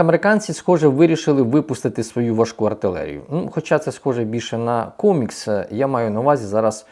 Американці, схоже, вирішили випустити свою важку артилерію. Ну, хоча це схоже більше на комікс, е, я маю на увазі зараз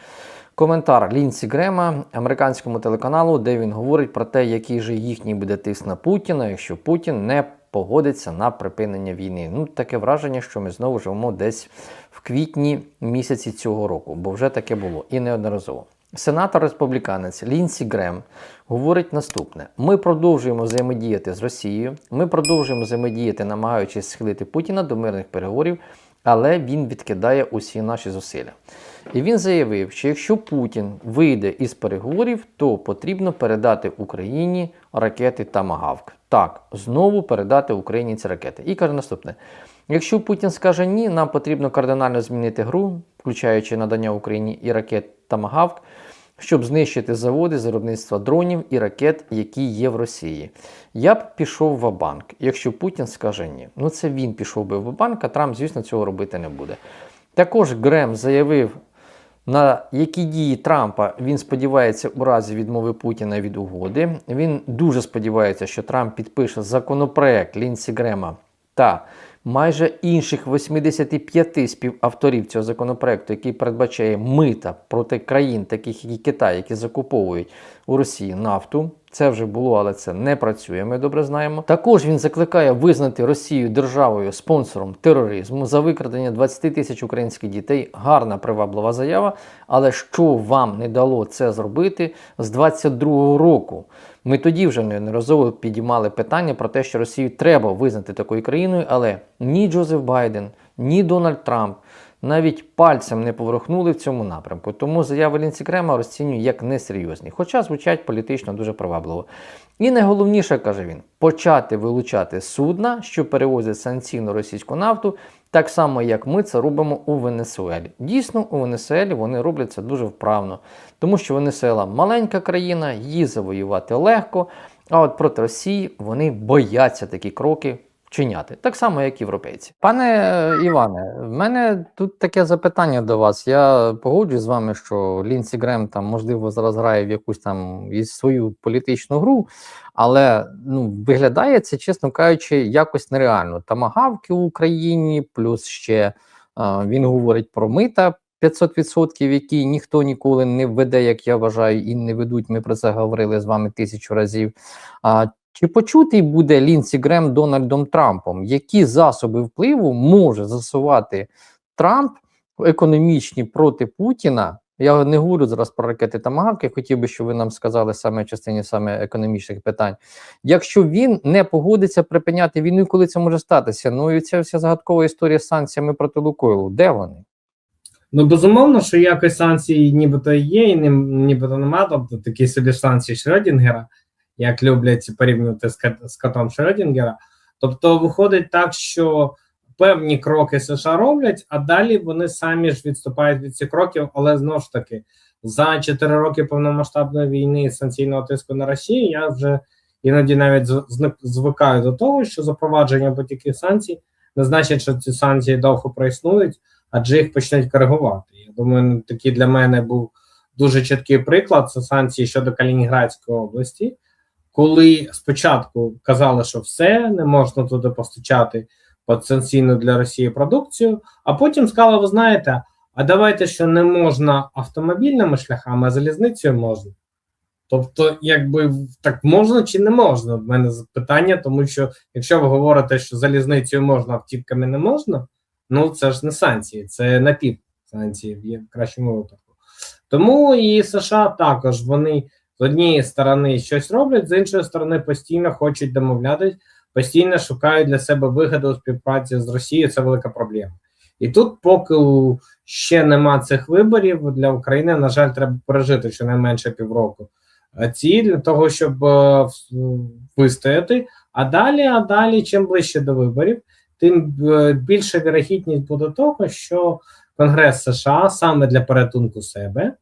коментар Лінсі Грема американському телеканалу, де він говорить про те, який же їхній буде тиск на Путіна, якщо Путін не погодиться на припинення війни. Ну, таке враження, що ми знову живемо десь в квітні місяці цього року, бо вже таке було і неодноразово. Сенатор республіканець Лінсі Грем говорить наступне: ми продовжуємо взаємодіяти з Росією, ми продовжуємо взаємодіяти, намагаючись схилити Путіна до мирних переговорів, але він відкидає усі наші зусилля. І він заявив, що якщо Путін вийде із переговорів, то потрібно передати Україні ракети Тамагавк. Так, знову передати Україні ці ракети. І каже наступне: якщо Путін скаже ні, нам потрібно кардинально змінити гру, включаючи надання Україні і ракет Тамагавк, щоб знищити заводи з виробництва дронів і ракет, які є в Росії. Я б пішов в банк якщо Путін скаже ні. Ну це він пішов би в банк а Трамп, звісно, цього робити не буде. Також Грем заявив, на які дії Трампа він сподівається у разі відмови Путіна від угоди. Він дуже сподівається, що Трамп підпише законопроект Лінсі Грема та майже інших 85 співавторів цього законопроекту, який передбачає мита проти країн, таких як Китай, які закуповують у Росії нафту. Це вже було, але це не працює. Ми добре знаємо. Також він закликає визнати Росію державою спонсором тероризму за викрадення 20 тисяч українських дітей. Гарна приваблива заява. Але що вам не дало це зробити з 22-го року? Ми тоді вже неодноразово підіймали питання про те, що Росію треба визнати такою країною, але ні Джозеф Байден, ні Дональд Трамп навіть пальцем не поворухнули в цьому напрямку. Тому заяви Лінсі Крема розцінюю як несерйозні, хоча звучать політично дуже привабливо. І найголовніше, каже він, почати вилучати судна, що перевозять санкційну російську нафту, так само, як ми це робимо у Венесуелі. Дійсно, у Венесуелі вони роблять це дуже вправно, тому що Венесуела маленька країна, її завоювати легко. А от проти Росії вони бояться такі кроки вчиняти, так само, як європейці. Пане е, Іване, в мене тут таке запитання до вас. Я погоджуюсь з вами, що Лінсі Грем там можливо зараз грає в якусь там і свою політичну гру, але ну виглядає це, чесно кажучи, якось нереально. Тамагавки в Україні, плюс ще а, він говорить про мита. 500%, які ніхто ніколи не введе, як я вважаю, і не ведуть. Ми про це говорили з вами тисячу разів. А чи почутий буде Лінсі Грем Дональдом Трампом? Які засоби впливу може засувати Трамп економічні проти Путіна? Я не говорю зараз про ракети Тамагавки, хотів би, щоб ви нам сказали саме в частині саме економічних питань. Якщо він не погодиться припиняти війну, коли це може статися? Ну і ця вся загадкова історія з санкціями проти Лукойлу. Де вони? Ну, безумовно, що якось санкції нібито є, і нібито нема, тобто такі собі санкції Шрёдінгера, як люблять порівнювати з, котом Шрёдінгера. Тобто виходить так, що певні кроки США роблять, а далі вони самі ж відступають від цих кроків, але знову ж таки, за 4 роки повномасштабної війни і санкційного тиску на Росію, я вже іноді навіть звикаю до того, що запровадження будь-яких санкцій не значить, що ці санкції довго проіснують адже їх почнуть коригувати. Я думаю, такий для мене був дуже чіткий приклад це санкції щодо Калінінградської області, коли спочатку казали, що все не можна туди постачати потенційну для Росії продукцію, а потім сказали, ви знаєте, а давайте, що не можна автомобільними шляхами, а залізницею можна. Тобто, якби так можна чи не можна? В мене питання, тому що якщо ви говорите, що залізницею можна, автівками не можна. Ну, це ж не санкції, це напів санкції в кращому випадку. Тому і США також вони з однієї сторони щось роблять, з іншої сторони постійно хочуть домовлятись, постійно шукають для себе вигоду у співпраці з Росією. Це велика проблема. І тут, поки ще нема цих виборів для України, на жаль, треба пережити щонайменше півроку. е, Ці для того, щоб е, вистояти. А далі, а далі, чим ближче до виборів тим е, більша вірогідність буде того, що Конгрес США саме для порятунку себе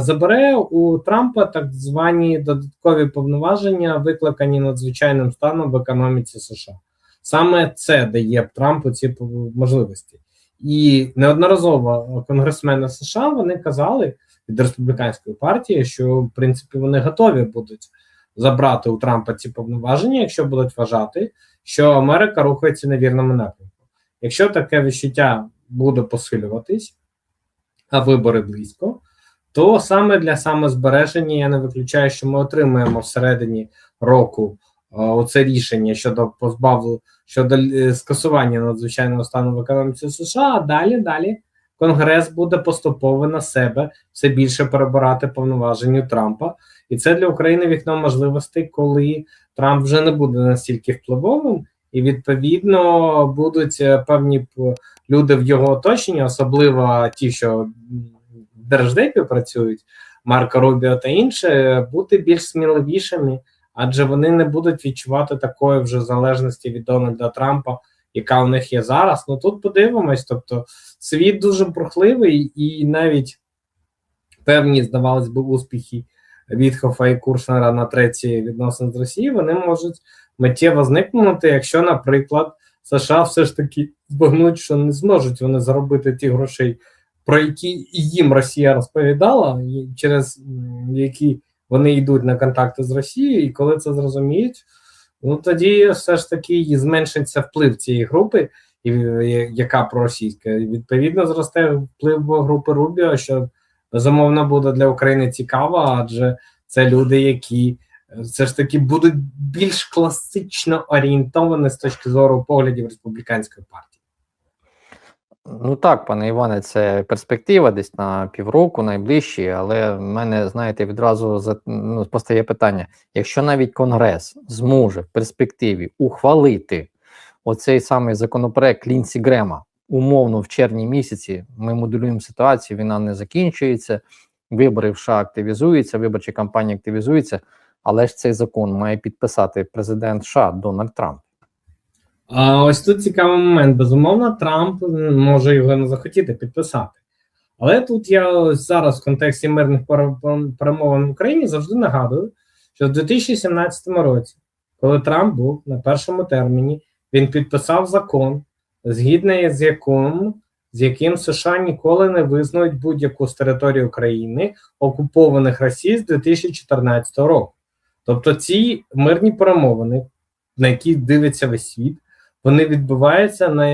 забере у Трампа так звані додаткові повноваження, викликані надзвичайним станом в економіці США. Саме це дає Трампу ці можливості. І неодноразово конгресмени США вони казали від республіканської партії, що в принципі вони готові будуть забрати у Трампа ці повноваження, якщо будуть вважати, що Америка рухається на вірному напрямку. Якщо таке відчуття буде посилюватись, а вибори близько, то саме для самозбереження я не виключаю, що ми отримаємо всередині року е, оце рішення щодо позбавлення щодо е, скасування надзвичайного стану в економіці США. А далі далі Конгрес буде поступово на себе все більше перебирати повноважень у Трампа, і це для України вікно можливостей, коли Трамп вже не буде настільки впливовим, і відповідно будуть е, певні люди в його оточенні, особливо ті, що держдепі працюють, Марко Рубіо та інше, бути більш сміливішими, адже вони не будуть відчувати такої вже залежності від Дональда Трампа, яка у них є зараз. Ну тут подивимось. Тобто, світ дуже бурхливий, і навіть певні, здавалось би, успіхи Вітхофа і Куршнера на третій відносин з Росією, вони можуть миттєво зникнути, якщо, наприклад, США все ж таки збагнуть, що не зможуть вони заробити ті грошей, про які їм Росія розповідала, через які вони йдуть на контакти з Росією, і коли це зрозуміють, ну тоді все ж таки зменшиться вплив цієї групи, і, е, яка проросійська. І, відповідно, зросте вплив групи Рубіо, що безумовно буде для України цікаво, адже це люди, які е, все ж таки будуть більш класично орієнтовані з точки зору поглядів республіканської партії. Ну так, пане Іване, це перспектива десь на півроку, найближчі, але в мене, знаєте, відразу ну, постає питання: якщо навіть Конгрес зможе в перспективі ухвалити оцей самий законопроект Лінсі Грема, умовно в червні місяці, ми моделюємо ситуацію, війна не закінчується, вибори в США активізуються, виборча кампанія активізується, але ж цей закон має підписати президент США Дональд Трамп. А ось тут цікавий момент. Безумовно, Трамп може його не захотіти підписати. Але тут я ось зараз в контексті мирних пере- перемовин в Україні завжди нагадую, що в 2017 році, коли Трамп був на першому терміні, він підписав закон, згідно з яким, з яким США ніколи не визнають будь-яку з території України окупованих Росії з 2014 року. Тобто ці мирні перемовини, на які дивиться весь світ, вони відбуваються на,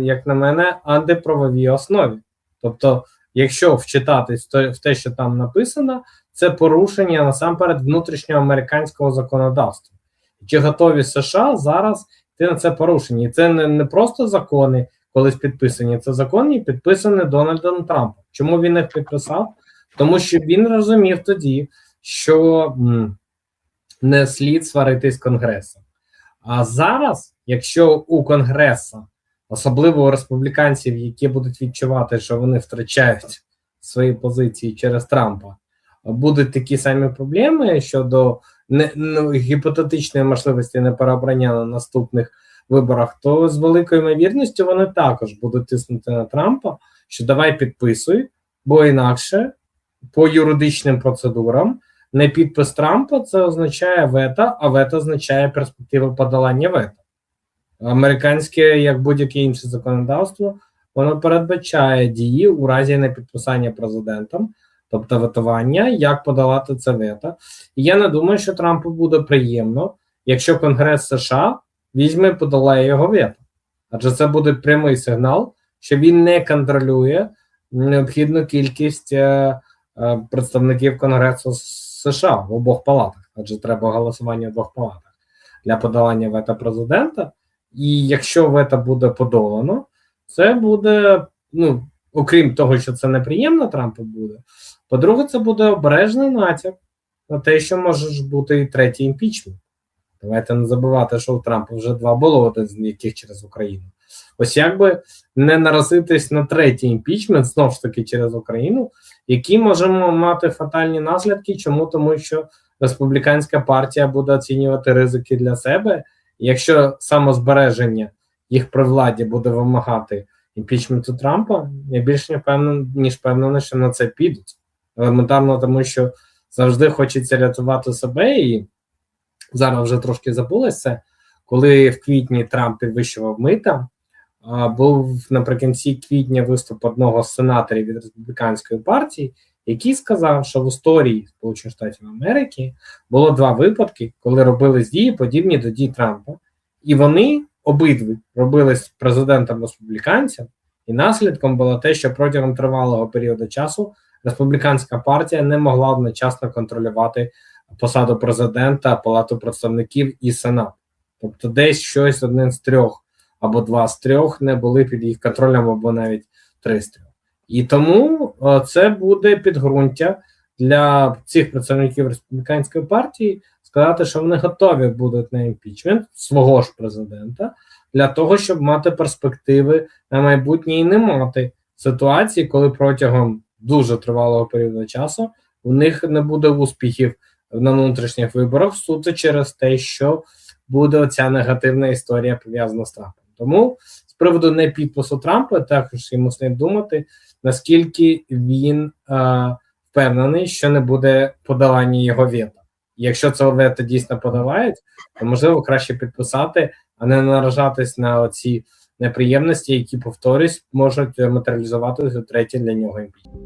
як на мене, антиправовій основі. Тобто, якщо вчитатись в те, що там написано, це порушення насамперед внутрішньоамериканського законодавства. Чи готові США зараз йти на це порушення? І це не, не просто закони колись підписані, це закони, підписані Дональдом Трампом. Чому він їх підписав? Тому що він розумів тоді, що м, не слід сваритись з Конгресом. А зараз, якщо у Конгреса, особливо у республіканців, які будуть відчувати, що вони втрачають свої позиції через Трампа, будуть такі самі проблеми щодо не, ну, гіпотетичної можливості непереобрання на наступних виборах, то з великою ймовірністю вони також будуть тиснути на Трампа, що давай підписуй, бо інакше по юридичним процедурам не підпис Трампа це означає вето, а вето означає перспективу подолання вето. Американське, як будь-яке інше законодавство, воно передбачає дії у разі непідписання президентом, тобто ветування, як подолати це вето. І я не думаю, що Трампу буде приємно, якщо Конгрес США візьме і подолає його вето. Адже це буде прямий сигнал, що він не контролює необхідну кількість е, е, представників Конгресу США в обох палатах, адже треба голосування в двох палатах для подолання вето президента. І якщо вето буде подолано, це буде, ну, окрім того, що це неприємно Трампу буде. По-друге, це буде обережний натяк на те, що може бути і третій імпічмент. Давайте не забувати, що у Трампа вже два було, один з яких через Україну. Ось як би не наразитись на третій імпічмент, знову ж таки через Україну, які можемо мати фатальні наслідки. Чому? Тому що республіканська партія буде оцінювати ризики для себе. Якщо самозбереження їх при владі буде вимагати імпічменту Трампа, я більш не впевнений, ніж впевнений, що на це підуть. Елементарно, тому що завжди хочеться рятувати себе, і зараз вже трошки забулося, коли в квітні Трамп підвищував мита. Був наприкінці квітня виступ одного з сенаторів від республіканської партії, який сказав, що в історії Сполучених Штатів Америки було два випадки, коли робились дії, подібні до дій Трампа, І вони обидві робились президентом республіканцем, і наслідком було те, що протягом тривалого періоду часу республіканська партія не могла одночасно контролювати посаду президента, палату представників і сенат. Тобто, десь щось один з трьох або два з трьох не були під їх контролем, або навіть три з трьох. І тому це буде підґрунтя для цих представників республіканської партії сказати, що вони готові будуть на імпічмент свого ж президента для того, щоб мати перспективи на майбутнє і не мати ситуації, коли протягом дуже тривалого періоду часу у них не буде успіхів на внутрішніх виборах суто через те, що буде оця негативна історія пов'язана з Трампом. Тому з приводу не підпису Трампа, також йому слід думати, наскільки він е, впевнений, що не буде подолання його вето. Якщо це вето дійсно подавають, то можливо краще підписати, а не наражатись на оці неприємності, які повторюсь, можуть матеріалізуватися третє для нього імпічмент.